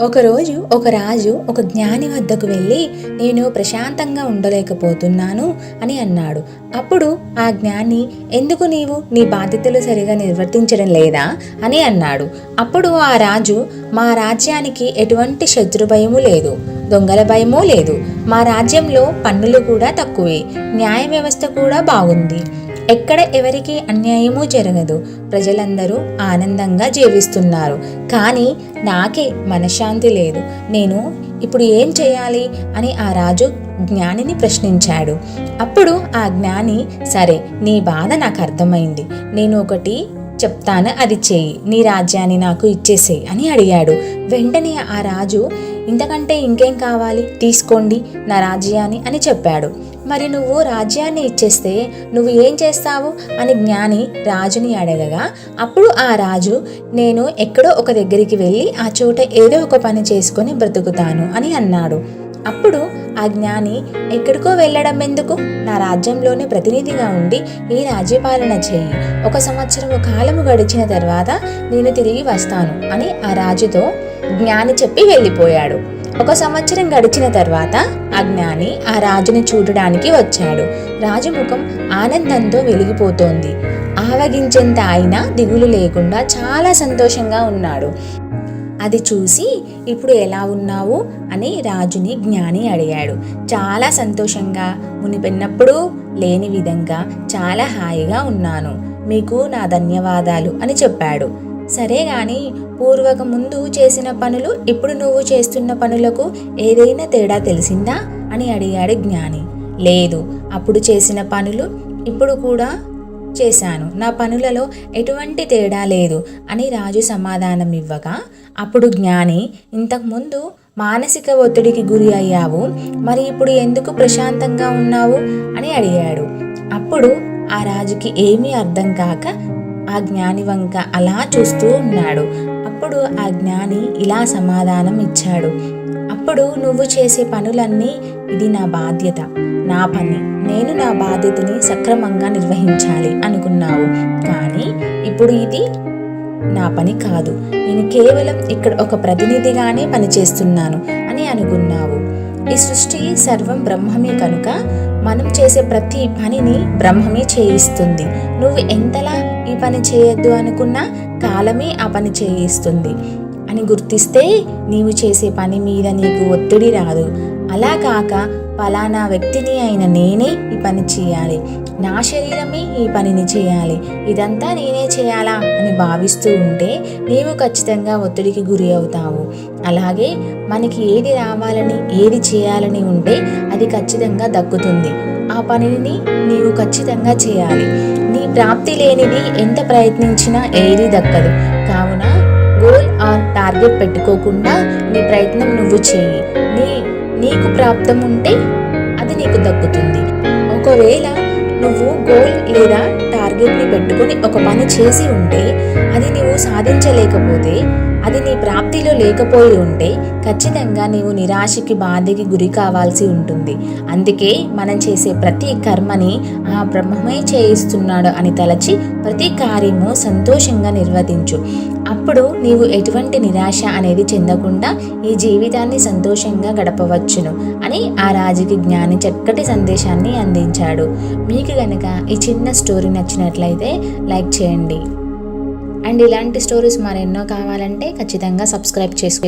ఒకరోజు ఒక రాజు ఒక జ్ఞాని వద్దకు వెళ్ళి నేను ప్రశాంతంగా ఉండలేకపోతున్నాను అని అన్నాడు. అప్పుడు ఆ జ్ఞాని ఎందుకు నీవు నీ బాధ్యతలు సరిగా నిర్వర్తించడం లేదా? అని అన్నాడు. అప్పుడు ఆ రాజు మా రాజ్యానికి ఎటువంటి శత్రు భయము లేదు దొంగల భయమూ లేదు. మా రాజ్యంలో పన్నులు కూడా తక్కువే న్యాయ వ్యవస్థ కూడా బాగుంది. ఎక్కడ ఎవరికి అన్యాయమూ జరగదు. ప్రజలందరూ ఆనందంగా జీవిస్తున్నారు. కానీ నాకే మనశ్శాంతి లేదు. నేను ఇప్పుడు ఏం చేయాలి? అని ఆ రాజు జ్ఞానిని ప్రశ్నించాడు. అప్పుడు ఆ జ్ఞాని సరే నీ బాధ నాకు అర్థమైంది. నేను ఒకటి చెప్తాను అది చేయి. నీ రాజ్యాన్ని నాకు ఇచ్చేసేయి అని అడిగాడు. వెంటనే ఆ రాజు ఇంతకంటే ఇంకేం కావాలి? తీసుకోండి నా రాజ్యాన్ని అని చెప్పాడు. మరి నువ్వు రాజ్యాన్ని ఇచ్చేస్తే నువ్వు ఏం చేస్తావు? అని జ్ఞాని రాజుని అడగగా అప్పుడు ఆ రాజు నేను ఎక్కడో ఒక దగ్గరికి వెళ్ళి ఆ చోట ఏదో ఒక పని చేసుకొని బ్రతుకుతాను అని అన్నాడు. అప్పుడు ఆ జ్ఞాని ఎక్కడికో వెళ్ళడం ఎందుకు? నా రాజ్యంలోనే ప్రతినిధిగా ఉండి ఈ రాజ్యపాలన చేయి. ఒక సంవత్సరం కాలము గడిచిన తర్వాత నేను తిరిగి వస్తాను అని ఆ రాజుతో జ్ఞాని చెప్పి వెళ్ళిపోయాడు. ఒక సంవత్సరం గడిచిన తర్వాత ఆ జ్ఞాని ఆ రాజుని చూడడానికి వచ్చాడు. రాజు ముఖం ఆనందంతో వెలిగిపోతోంది. ఆవగించేంత ఆయన దిగులు లేకుండా చాలా సంతోషంగా ఉన్నాడు. అది చూసి ఇప్పుడు ఎలా ఉన్నావు? అని రాజుని జ్ఞాని అడిగాడు. చాలా సంతోషంగా మునిపెన్నప్పుడు లేని విధంగా చాలా హాయిగా ఉన్నాను. మీకు నా ధన్యవాదాలు అని చెప్పాడు. సరే గాని పూర్వక ముందు చేసిన పనులు ఇప్పుడు నువ్వు చేస్తున్న పనులకు ఏదైనా తేడా తెలిసిందా? అని అడిగాడు జ్ఞాని. లేదు అప్పుడు చేసిన పనులు ఇప్పుడు కూడా చేశాను. నా పనులలో ఎటువంటి తేడా లేదు అని రాజు సమాధానం ఇవ్వగా అప్పుడు జ్ఞాని ఇంతకుముందు మానసిక ఒత్తిడికి గురి అయ్యావు మరి ఇప్పుడు ఎందుకు ప్రశాంతంగా ఉన్నావు? అని అడిగాడు. అప్పుడు ఆ రాజుకి ఏమీ అర్థం కాక ఆ జ్ఞాని వంక అలా చూస్తూ ఉన్నాడు. అప్పుడు ఆ జ్ఞాని ఇలా సమాధానం ఇచ్చాడు. అప్పుడు నువ్వు చేసే పనులన్నీ ఇది నా బాధ్యత. నా పని. నేను నా బాధ్యతని సక్రమంగా నిర్వహించాలి అనుకున్నావు. కానీ ఇప్పుడు ఇది నా పని కాదు. నేను కేవలం ఇక్కడ ఒక ప్రతినిధిగానే పనిచేస్తున్నాను అని అనుకున్నావు. ఈ సృష్టి సర్వం బ్రహ్మమే కనుక మనం చేసే ప్రతి పనిని బ్రహ్మమే చేయిస్తుంది. నువ్వు ఎంతలా ఈ పని చేయొద్దు అనుకున్నా కాలమే ఆ పని చేయిస్తుంది. అని గుర్తిస్తే నీవు చేసే పని మీద నీకు ఒత్తిడి రాదు. అలా కాక ఫలానా వ్యక్తిని అయిన నేనే ఈ పని చేయాలి. నా శరీరమే ఈ పనిని చేయాలి. ఇదంతా నేనే చేయాలా అని భావిస్తూ ఉంటే నీవు ఖచ్చితంగా ఒత్తిడికి గురి అవుతావు. అలాగే మనకి ఏది రావాలని ఏది చేయాలని ఉంటే అది ఖచ్చితంగా దక్కుతుంది. ఆ పనిని నీవు ఖచ్చితంగా చేయాలి. ప్రాప్తి లేనిది ఎంత ప్రయత్నించినా ఏది దక్కదు. కావున గోల్ ఆర్ టార్గెట్ పెట్టుకోకుండా నీ ప్రయత్నం నువ్వు చేయి. నీ నీకు ప్రాప్తం ఉంటే అది నీకు దక్కుతుంది. ఒకవేళ నువ్వు గోల్ లేదా టార్గెట్ని పెట్టుకొని ఒక పని చేసి ఉంటే అది నువ్వు సాధించలేకపోతే అది నీ ప్రాప్తిలో లేకపోయి ఉంటే ఖచ్చితంగా నీవు నిరాశకి బాధకి గురి కావాల్సి ఉంటుంది. అందుకే మనం చేసే ప్రతి కర్మని ఆ బ్రహ్మమే చేయిస్తున్నాడు అని తలచి ప్రతి కార్యము సంతోషంగా నిర్వర్తించు. అప్పుడు నీవు ఎటువంటి నిరాశ అనేది చెందకుండా ఈ జీవితాన్ని సంతోషంగా గడపవచ్చును అని ఆ రాజుకి జ్ఞాని చక్కటి సందేశాన్ని అందించాడు. మీకు గనక ఈ చిన్న స్టోరీ నచ్చినట్లయితే లైక్ చేయండి. అండ్ ఇలాంటి స్టోరీస్ మరెన్నో కావాలంటే ఖచ్చితంగా సబ్స్క్రైబ్ చేసుకో